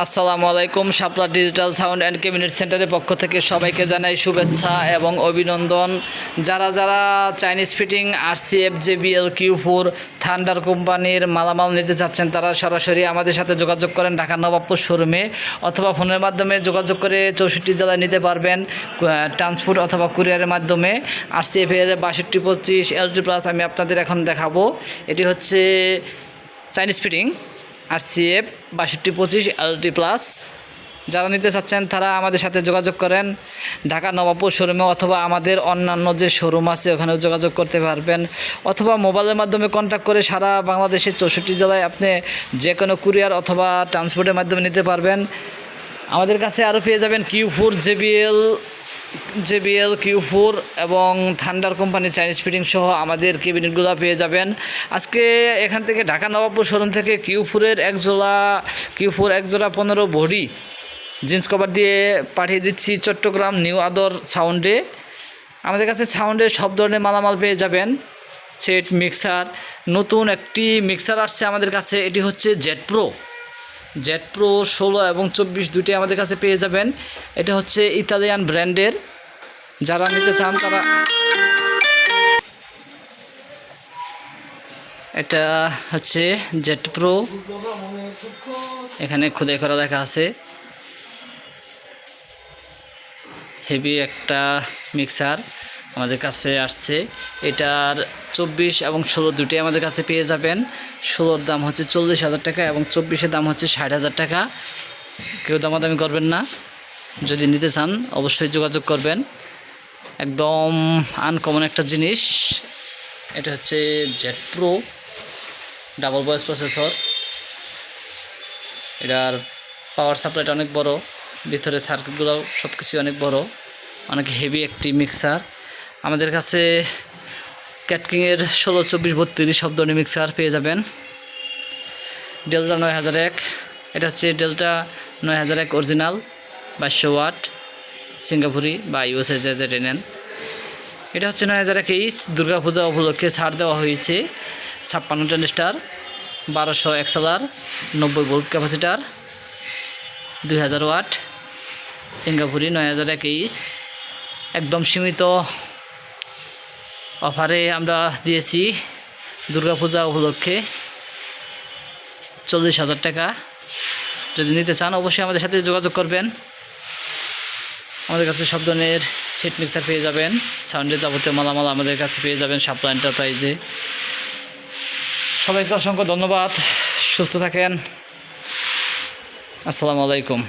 আসসালামু আলাইকুম, Shapla digital sound and cabinet সেন্টারের পক্ষ থেকে সবাইকে জানাই শুভেচ্ছা এবং অভিনন্দন। যারা যারা Chinese fitting, RCF, JBL Q four Thunder কোম্পানির মালামাল নিতে চাচ্ছেন, তারা সরাসরি আমাদের সাথে যোগাযোগ করেন ঢাকা নবাবপুর শোরুমে অথবা ফোনের মাধ্যমে যোগাযোগ করে চৌষট্টি জেলায় নিতে পারবেন ট্রান্সপোর্ট অথবা কুরিয়ারের মাধ্যমে। আরসিএফ এর বাষট্টি, পঁচিশ এলটি প্লাস আমি আপনাদের এখন দেখাবো। এটি হচ্ছে চাইনিজ ফিটিং। আর সিএফ বাষট্টি পঁচিশ এলটি প্লাস। যারা নিতে চাচ্ছেন, তারা আমাদের সাথে যোগাযোগ করেন। ঢাকা নবাবপুর শোরুমে অথবা আমাদের অন্যান্য যে শোরুম আছে, ওখানেও যোগাযোগ করতে পারবেন। অথবা মোবাইলের মাধ্যমে কন্ট্যাক্ট করে সারা বাংলাদেশের চৌষট্টি জেলায় আপনি যে কোনো কুরিয়ার অথবা ট্রান্সপোর্টের মাধ্যমে নিতে পারবেন। আমাদের কাছে আরও পেয়ে যাবেন Q four JBL JBL Q four এবং থান্ডার কোম্পানি চাইনিজ ফিটিং সহ আমাদের কেবিনেটগুলো পেয়ে যাবেন। আজকে এখান থেকে ঢাকা নবাবপুর শোরুম থেকে কিউ ফোরের এক জোড়া কিউ ফোর এক জোড়া পনেরো বডি জিন্স কভার দিয়ে পাঠিয়ে দিচ্ছি চট্টগ্রাম নিউ আদর সাউন্ডে। আমাদের কাছে সাউন্ডের সব ধরনের মালামাল পেয়ে যাবেন। সেট, মিক্সার, নতুন একটি মিক্সার আসছে আমাদের কাছে, এটি হচ্ছে জেড প্রো। জেড প্রো ষোলো এবং চব্বিশ দুইটাই আমাদের কাছে পেয়ে যাবেন। এটা হচ্ছে ইতালিয়ান ব্র্যান্ডের যারা নিতে চান তারা এটা হচ্ছে জেড প্রো এখানে খোদাই করা লেখা আছে। হেভি একটা মিক্সার আমাদের কাছে আসছে। এটার চব্বিশ এবং ষোলো দুটোই আমাদের কাছে পেয়ে যাবেন। ষোলোর দাম হচ্ছে চল্লিশ হাজার টাকা এবং চব্বিশের দাম হচ্ছে ষাট হাজার টাকা। কেউ দামাদামি করবেন না। যদি নিতে চান, অবশ্যই যোগাযোগ করবেন। একদম আনকমন একটা জিনিস। এটা হচ্ছে jet pro double voice processor এটার পাওয়ার সাপ্লাইটা অনেক বড়। ভিতরে সার্কিটগুলো সব কিছুই অনেক বড়। অনেক হেভি একটি মিক্সার আমাদের কাছে ক্যাটকিংয়ের ষোলো, চব্বিশ, বত্রিশ ধরনের মিক্সার পেয়ে যাবেন। ডেল্টা নয় হাজার এক। এটা হচ্ছে ডেল্টা নয় হাজার এক অরিজিনাল বাইশশো ওয়াট সিঙ্গাপুরি বা ইউএসএ যে যেটা নেন। এটা হচ্ছে নয় হাজার একেইশ দুর্গাপূজা উপলক্ষে ছাড় দেওয়া হয়েছে। ছাপ্পান্ন টেলিস্টার, বারোশো এক্সেলার, নব্বই ভোল্ট ক্যাপাসিটার, দুই হাজার ওয়াট সিঙ্গাপুরি নয় হাজার একেইশ। একদম সীমিত অফারে আমরা দিয়েছি দুর্গাপূজা উপলক্ষে চল্লিশ হাজার টাকা। যদি নিতে চান, অবশ্যই আমাদের সাথে যোগাযোগ করবেন। আমাদের কাছে সব ধরনের ছিট মিক্সার পেয়ে যাবেন সাউন্ডের যাবতীয় মালামাল আমাদের কাছে পেয়ে যাবেন সাপ্লা এন্টারপ্রাইজে। সবাইকে অসংখ্য ধন্যবাদ, সুস্থ থাকেন। আসসালামু আলাইকুম।